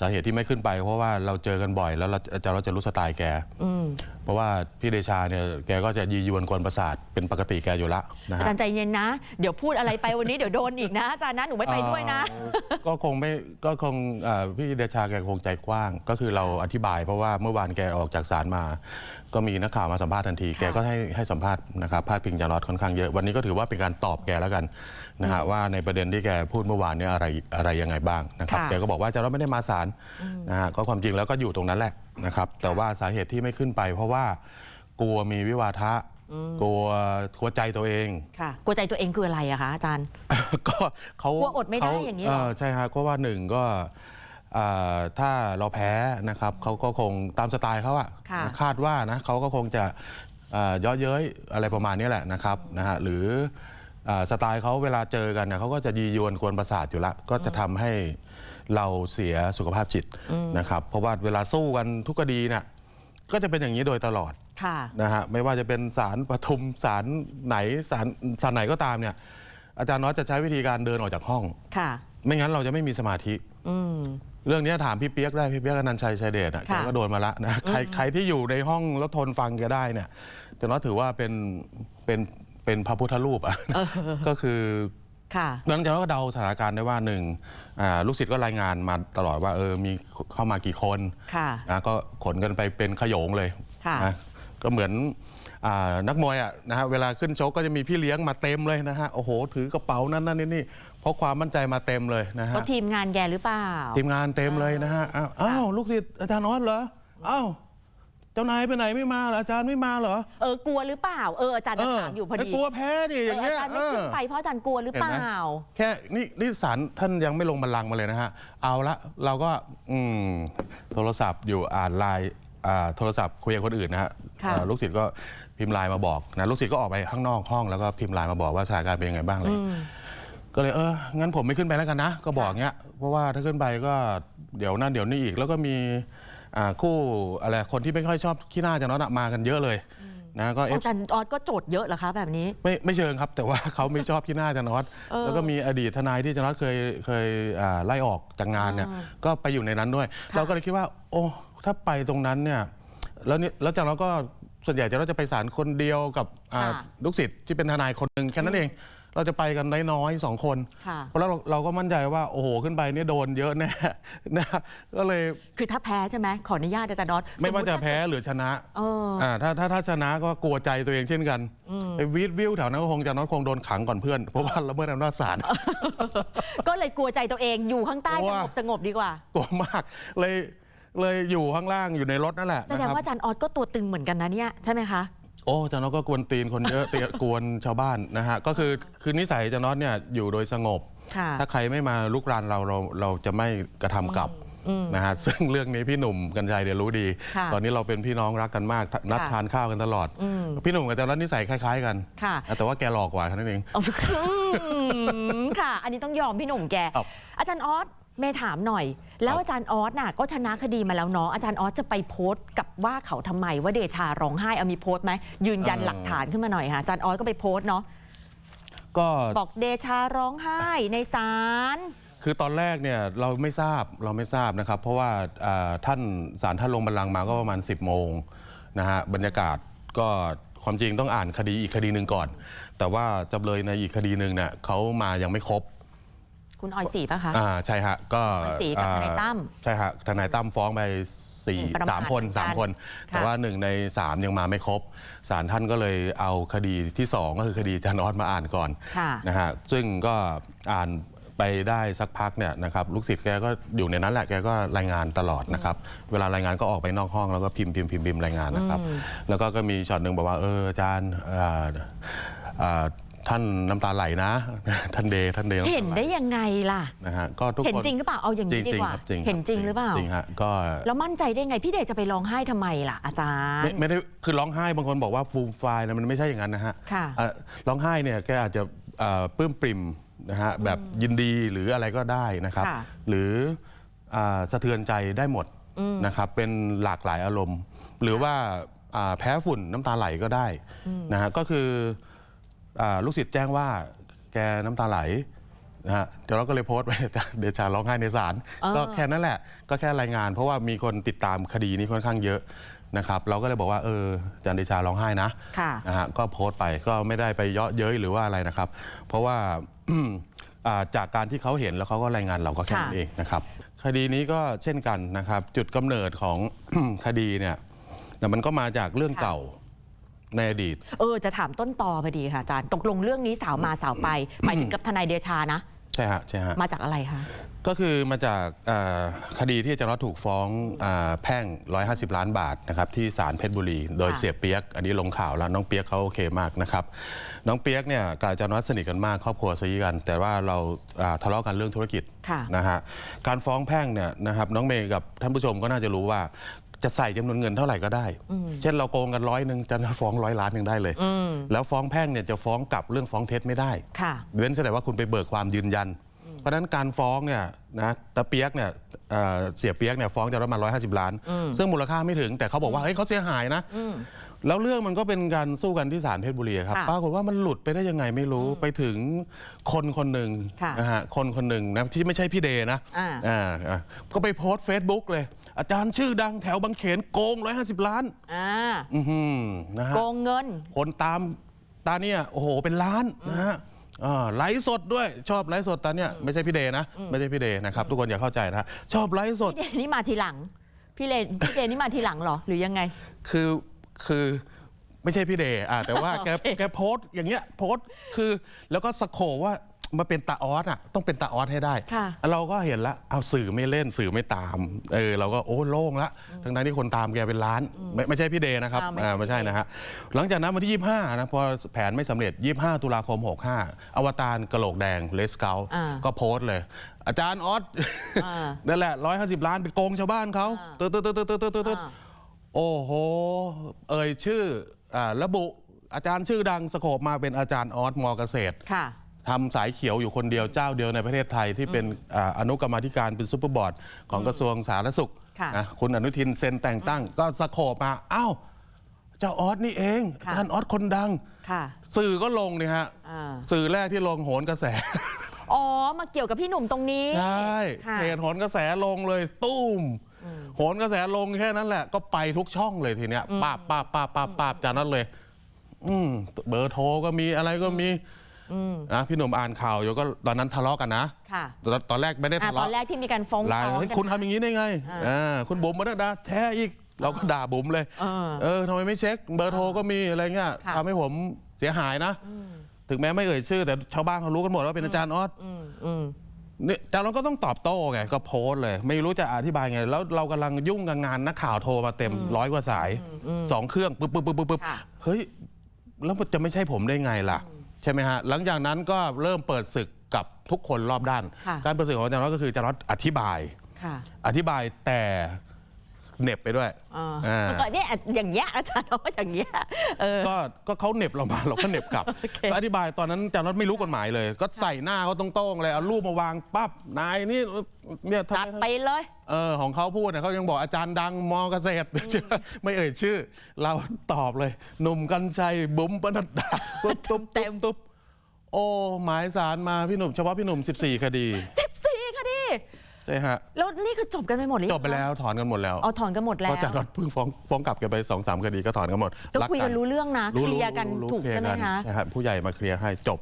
สาเหตุที่ไม่ขึ้นไป เพราะว่าเราเจอกันบ่อย แล้วเราอาจารย์เราจะรู้สไตล์แกอืมเพราะว่าพี่เดชาเนี่ยแกก็จะยียวนกวนประสาทเป็นปกติแกอยู่ละนะอาฮะจารย์ใจเย็นนะ เดี๋ยวพูดอะไรไปวันนี้เดี๋ยวโดนอีกนะอาจารย์นะหนูไม่ไปด้วยนะ เอ่อก็คงไม่ก็คงเอ่อพี่เดชาแกคงใจกว้าง ก็คือเราอธิบาย เพราะว่าเมื่อวานแกออกจากศาลมา ก็มีนักข่าวมาสัมภาษณ์ทันทีค่ะ แกก็ให้ให้สัมภาษณ์นะครับพาดพิงจารอดค่อนข้างเยอะวันนี้ก็ถือว่าเป็นการตอบแกแล้วกันนะฮะว่าในประเด็นที่แกพูดเมื่อวานเนี่ยอะไรอะไรยังไงบ้างนะครับค่ะ แกก็บอกว่าจารอดไม่ได้มาศาลนะฮะก็ความจริงแล้วก็อยู่ตรงนั้นแหละนะครับแต่ว่าสาเหตุที่ไม่ขึ้นไป เพราะว่ากลัวมีวิวาทะกลัวกลัวใจตัวเอง ค่ะกลัวใจตัวเองคืออะไรอะคะอาจารย์ ก็เขากลัวอดไม่ได้ขอย่างนี้เหรอ ใช่ฮะก็ว่าหนึ่งก็อ่าถ้าเราแพ้นะครับเขาก็คงตามสไตล์เขาอะค่ะ คาดว่านะเขาก็คงจะอ่าเย่อเย้ยอะไรประมาณนี้แหละนะครับนะฮะหรืออ่าสไตล์เขาเวลาเจอกันเนี่ยเขาก็จะยียวนกวนประสาทอยู่ละก็จะทำให้ เราเสียสุขภาพจิตนะครับเพราะว่าเวลาสู้กันทุกคดีเนี่ยก็จะเป็นอย่างนี้โดยตลอดค่ะนะฮะไม่ว่าจะเป็นศาลปทุมศาลไหนศาลศาลไหนก็ตามเนี่ยอาจารย์น้อยจะใช้วิธีการเดินออกจากห้องค่ะไม่งั้นเราจะไม่มีสมาธิอืมเรื่องนี้ถามพี่เปียกได้พี่เปียกอนันต์ชัยชัยเดชอะแกค่ะก็โดนมาละนะใครใครที่อยู่ในห้องแล้วทนฟังแกได้เนี่ยอาจารย์น้อยถือว่าเป็นเป็นเป็นพระพุทธรูปอะเออก็คือ ค่ะนั้นอาจารย์น้อยก็เดาสถานการณ์ได้ว่าหนึ่งอ่าลูกศิษย์ก็รายงานมาตลอดว่าเออมีเข้ามากี่คนค่ะนะก็ขนกันไปเป็นขโยงเลยค่ะ นะก็เหมือนอานักมวยอะนะฮะเวลาขึ้นชกก็จะมีพี่เลี้ยงมาเต็มเลยนะฮะโอ้โห ถือกระเป๋านั่นนั่นนี่นี่เพราะความมั่นใจมาเต็มเลยนะฮะ ก็ทีมงานแกหรือเปล่า ทีมงานเต็มเลยนะฮะ อ้าวอ้าวลูกศิษย์อาจารย์นอตเหรอ อ้าวเจ้านายไปไหนไม่มาเหรออาจารย์ไม่มาเหรอเออกลัวหรือเปล่าเอออาจารย์จะถามอยู่พอดีไกลัวแพ้ดิอย่างเงี้ยเอออาจารย์ไม่ขึ้นไปเพราะอาจารย์กลัวหรือเปล่า แค่นี่นี่สารท่านยังไม่ลงบัลลังก์มาเลยนะฮะ เอาละเราก็อืมโทรศัพท์อยู่อ่านไลน์อ่าโทรศัพท์คุยกับคนอื่นนะฮะค่ะเอ่อลูกศิษย์ก็พิมพ์ไลน์มาบอกนะลูกศิษย์ก็ออกไปข้างนอกห้องแล้วก็พิมพ์ไลน์มาบอกว่าสถานการณ์เป็นยังไงบ้างเลยอืมก็เลยเอองั้นผมไม่ขึ้นไปแล้วกันนะ ก็บอกเงี้ยเพราะว่าถ้าขึ้นไปก็เดี๋ยวนั่นเดี๋ยวนี่อีกแล้วก็มีอ่า คู่อะไรคนที่ไม่ค่อยชอบขี้หน้าจังนั้นอะมากันเยอะเลยนะก็เอฟ อาจารย์ออสก็โจทย์เยอะเหรอคะแบบนี้ ไม่ไม่เชิงครับ แต่ว่า เขาไม่ชอบขี้หน้าจันอตเออแล้วก็มีอดีตทนายที่จันอตเคยเคยอ่าไล่ออกจากงานเนี่ยอ่าก็ไปอยู่ในนั้นด้วย ค่ะ เราก็เลยคิดว่า โอ้ถ้าไปตรงนั้นเนี่ยแล้วนี่แล้วจันอตก็ส่วนใหญ่จันอตจะไปศาลคนเดียวกับอ่าค่ะ ลูกศิษย์ที่เป็นทนายคนหนึ่งแค่นั้นเอง เราจะไปกันน้อยๆสองคน ค่ะเพราะแล้วเราเราก็มั่นใจว่าโอ้โหขึ้นไปเนี่ยโดนเยอะแน่นะก็เลยคือถ้าแพ้ใช่ไหมขออนุญาตอาจารย์ออสไม่ว่าสจะติแพ้หรือชนะเอออ่าถ้าถ้าถ้าชนะก็กลัวใจตัวเองเช่นกันไอ้วีดวิวแถวนั้นก็คงจะน้อยคงโดนขังก่อนเพื่อนเพราะว่าละเมิดอำนาจศาล ก็เลยกลัวใจตัวเองอยู่ข้างใต้เพสราะงว่าบสงบดีกว่า กลัวมากเลยเลยอยู่ข้างล่างอยู่ในรถนั่นแหละแสดงนะครับ ว่าอาจารย์ออสก็ตัวตึงเหมือนกันนะเนี่ยใช่ไหมคะ โอ้อาจารย์น็อตก็กวนตีนคนเยอะ เตียกวนชาวบ้านนะฮะก็คือคือนิสัยอาจารย์น็อตเนี่ยอยู่โดยสงบ ค่ะถ้าใครไม่มาลุกรานเราเราเราจะไม่กระทำกลับนะฮะซึ่งเรื่องนี้พี่หนุ่มกัญชัยเดี๋ยวรู้ดี ค่ะตอนนี้เราเป็นพี่น้องรักกันมากนัดค่ะ ทานข้าวกันตลอดพี่หนุ่มกับอาจารย์น็อตนิสัยคล้าย ๆ กันค่ะ แต่ว่าแกหลอกกว่าแค่นั้นเอง อืมค่ะ อันนี้ต้องยอมพี่หนุ่มแก ครับ อาจารย์ออส เมย์ถามหน่อย แล้วครับอาจารย์ออสน่ะก็ชนะคดีมาแล้วเนาะอาจารย์ออสจะไปโพสต์กับว่าเขาทำไมว่าเดชาร้องไห้เอามีโพสต์ไหมยืนยันหลักฐานขึ้นมาหน่อยค่ะอาจารย์ออสก็ไปโพสต์เนาะก็บอกเดชาร้องไห้ในศาล คือตอนแรกเนี่ยเราไม่ทราบเราไม่ทราบนะครับ เพราะว่าอ่าท่านศาลท่านลงบัลลังก์มาก็ประมาณ 10โมงนะฮะบรรยากาศก็ความจริงต้องอ่านคดีอีกคดีหนึ่งก่อน แต่ว่าจำเลยในอีกคดีหนึ่งเนี่ยเขามายังไม่ครบ คุณออยสีป่ะคะ อ่าใช่ฮะก็หมายสีกับอ่ทนายตั้มใช่ฮะทนายตั้มฟ้องไปสี่ประมาทสามคนเหมือนกันสามคน ค่ะ แต่ว่าหนึ่งในสามยังมาไม่ครบศาลท่านก็เลยเอาคดีที่สองก็คือคดีจานออสมาอ่านก่อน ค่ะ นะฮะซึ่งก็อ่านไปได้สักพักเนี่ยนะครับลูกศิษย์แกก็อยู่ในนั้นแหละแกก็รายงานตลอดนะครับ เวลารายงานก็ออกไปนอกห้องแล้วก็พิมพ์พิมพ์พิมพ์พิมพ์รายงานนะครับ แล้วก็ก็มีช็อตหนึ่งบอกว่าเอออาจารย์อ่าอ่า ท่านน้ำตาไหลนะ ท่านเดย์ท่านเดย์ำตาเห็นได้ยังไงล่ะนะฮะก็ทุกคนเห็นจริงหรือเปล่าเอาอย่างจรินี้งดีจริงกว่าครับจริงเห็นจริงหรือเปล่าจริงฮะก็แล้วมั่นใจได้ไงพี่เดชจะไปร้องไห้ทำไมล่ะอาจารย์ไม่ไม่ได้คือร้องไห้บางคนบอกว่าฟูมไฟล์นะมันไม่ใช่อย่างนั้นนะฮะค่ะอะร้องไห้เนี่ยแกอาจจะเอ่อปลื้มปริ่มนะฮะแบบยินดีหรืออะไรก็ได้นะครับค่ะหรืออ่าสะเทือนใจได้หมดนะครับเป็นหลากหลายอารมณ์ หรือว่าอ่าแพ้ฝุ่นน้ำตาไหลก็ได้นะฮะก็คืออา ลูกศิษย์แจ้งว่าแกน้ำตาไหลนะฮะเดี๋ยวเราก็เลยโพสต์ไปอาจารย์เดชาร้องไห้ในศาลเออก็แค่นั้นแหละ ก็แค่รายงาน เพราะว่ามีคนติดตามคดีนี้ค่อนข้างเยอะนะครับเราก็เลยบอกว่าเอออาจารย์เดชาร้องไห้นะค่ะนะฮะก็โพสต์ไปก็ไม่ได้ไปเยาะเย้ยหรือว่าอะไรนะครับ เพราะว่าอ่าจากการที่เขาเห็นแล้วเขาก็รายงานเราก็แค่นั้นค่ะเองนะครับ คดีนี้ก็เช่นกันนะครับ จุดกำเนิดของคดีเนี่ยแต่มันก็มาจากเรื่องเก่า ในอดีต เออจะถามต้นตอพอดีค่ะอาจารย์ตกลงเรื่องนี้สาวมาสาวไปหมายถึงกับทนายเดชานะ ใช่ฮะใช่ฮะมาจากอะไรคะก็คือมาจากเอ่อคดีที่อาจารย์น็อตถูกฟ้องอาแพ่ง 150 ล้านบาทนะครับที่ศาลเพชรบุรี โดยค่ะเสียเปียก อันนี้ลงข่าวแล้วน้องเปียกเขาโอเคมากนะครับน้องเปียกเนี่ยกับอาจารย์น็อตสนิทกันมากครอบครัวซีกัน แต่ว่าเราอ่าทะเลาะกันเรื่องธุรกิจค่ะ นะฮะการฟ้องแพ่งเนี่ยนะครับน้องเมย์กับท่านผู้ชมก็น่าจะรู้ว่า จะใส่จำนวนเงินเท่าไหร่ก็ได้ เช่นเราโกงกันร้อยหนึ่งจะฟ้องร้อยล้านหนึ่งได้เลยอืมแล้วฟ้องแพ่งเนี่ยจะฟ้องกลับเรื่องฟ้องเท็จไม่ได้ค่ะเว้นแต่ว่าคุณไปเบิกความยืนยัน เพราะฉะนั้นการฟ้องเนี่ยนะตะเปียกเนี่ยเอ่อเสียเปียกเนี่ยฟ้องจะประมาณ150ล้าน ซึ่งมูลค่าไม่ถึงแต่เขาบอกว่าเฮ้ยเขาเสียหายนะแล้วเรื่องมันก็เป็นการสู้กันที่ศาลเพชรบุรีครับค่ะปรากฏว่ามันหลุดไปได้ยังไงไม่รู้ไปถึงคนคนหนึ่งค่ะนะฮะคนคนหนึ่งนะที่ไม่ใช่พี่เดนะอ่าอ่าอ่าก็ไปโพสต์เฟซบุ๊กเลย อาจารย์ชื่อดังแถวบางเขนโกง 150 ล้าน อ่าอือหือนะฮะ โกงเงิน คนตามตาเนี่ยโอ้โหเป็นล้านนะฮะอ่าไลฟ์สดด้วยชอบไลฟ์สดตาเนี่ยไม่ใช่พี่เดนะ ไม่ใช่พี่เดนะครับ ทุกคนอย่าเข้าใจนะชอบไลฟ์สด พี่เดนี่มาทีหลัง พี่เลนพี่เดนี่มาทีหลังเหรอ หรือยังไง คือคือไม่ใช่พี่เดอ่าแต่ว่าแกโอเค แกโพสต์อย่างเงี้ยโพสต์คือแล้วก็สโคปว่า มาเป็นตาออสอะต้องเป็นตาออสให้ได้ ค่ะ เราก็เห็นละเอาสื่อไม่เล่นสื่อไม่ตามเออเราก็โอ้โล่งละทั้งนั้นที่คนตามแกเป็นล้านไม่ไม่ใช่พี่เดนะครับอ่าไม่ใช่ อ่าไม่ใช่นะฮะหลังจากนั้นวันที่ 25นะพอแผนไม่สำเร็จ 25 ตุลาคม 65 อวตารกระโหลกแดงเลสเกลอ่าก็โพสต์เลย อาจารย์ออสอ่านั่นแหละ 150 ล้านไปโกงชาวบ้านเขาอ่า ตึ๊ดตึ๊ดตึ๊ดตึ๊ดตึ๊ดตึ๊ดตึ๊ดอ่า โอ้โห เอ่ยชื่ออาระบุอาจารย์ชื่อดังสโคบมาเป็นอาจารย์ออสมอเกษตร ค่ะ ทำสายเขียวอยู่คนเดียวเจ้าเดียวในประเทศไทยที่เป็นอ่าอนุกรรมาธิการเป็นซุปเปอร์บอร์ดของกระทรวงสาธารณสุขค่ะ นะคุณอนุทินเซ็นแต่งตั้ง ก็สโคบมาอ้าวเจ้าออสนี่เองอาค่ะจารย์ออสคนดัง ค่ะ สื่อก็ลงนี่ฮะอ่า สื่อแรกที่ลงโหนกระแส อ๋อ มาเกี่ยวกับพี่หนุ่มตรงนี้ใช่ค่ะ เพจโหนกระแสลงเลยตุ้มโหนกระแสลงแค่นั้นแหละ ก็ไปทุกช่องเลยทีเนี้ยป้าบป้าบป้าบป้าบป้าบจากนั้นเลย อืมเบอร์โทรก็มีอะไรก็มี นะพี่หนุ่มอ่านข่าวอยู่ก็ตอนนั้นทะเลาะกันนะค่ะตอนตอนแรกไม่ได้อ่าทะตอเลาะนแรกที่มีการฟ้องไลน์ร้องเฮ้ยกันคุณทำอย่างนี้ได้ไงอ่า อ่าคุณบุ๋มมาดาแท้อีก เราก็ด่าบุ๋มเลย เออ เออทำไมไม่เช็คเบอร์โทรก็มีอะไรเงี้ยค่ะ ทำให้ผมเสียหายนะ ถึงแม้ไม่เอ่ยชื่อ แต่ชาวบ้านเขารู้กันหมดว่าเป็นอาจารย์ออสอืมอืม เนี่ยแต่เราก็ต้องตอบโต้ไงก็โพสต์เลย ไม่รู้จะอธิบายไง แล้วเรากำลังยุ่งกับงานนักข่าวโทรมาเต็มร้อยกว่าสายสองเครื่องปึ๊บปึ๊บปึ๊บปึ๊บปึ๊บค่ะ เฮ้ยแล้วมันจะไม่ใช่ผมได้ไงล่ะ ใช่ไหมฮะหลังจากนั้นก็เริ่มเปิดศึกกับทุกคนรอบด้าน ค่ะ การเปิดศึกของอาจารย์น็อตก็คืออาจารย์น็อตอธิบาย ค่ะ อธิบายแต่ เหน็บไปด้วยอ่าอ่าแล้วก็เนี่ยอย่างเงี้ยอาจารย์เอาอย่างเงี้ยเออ ก็ก็เขาเหน็บเรามาเราก็เหน็บกลับโอเค ก็อธิบายตอนนั้นอาจารย์น็อตไม่รู้กฎหมายเลย ก็ใส่หน้าเขาตรงๆเลยเอารูปมาวางปั๊บนายนี่เนี่ยทำจัดไม ไปเลย เออของเขาพูดเนี่ยเขายังบอกอาจารย์ดังมอเกษตร ไม่เอ่ยชื่อ เราตอบเลย หนุ่มกัญชัยบุ๋มปนัดดาตุ๊บตุ๊บเต็ตุ๊บม ตุ๊บโอ้ หมายสารมาพี่หนุ่มเฉพาะพี่หนุ่ม 14 คดี 14คดี ใช่ฮะ แล้วนี่คือจบกันไปหมดหรือจยังบไปแล้วถอนกันหมดแล้วเอาถอนกันหมดแล้เพว ราะอาจารย์น็อตเพิ่งฟ้องฟ้องกลับกันไปสองสามคดีก็ถอนกันหมดก็รัคุยกันรู้เรื่องนะรู้เคลียร์กันรู้ถูกเคลียใช่ไหมกันคะ ใช่ครับผู้ใหญ่มาเคลียร์ให้จบ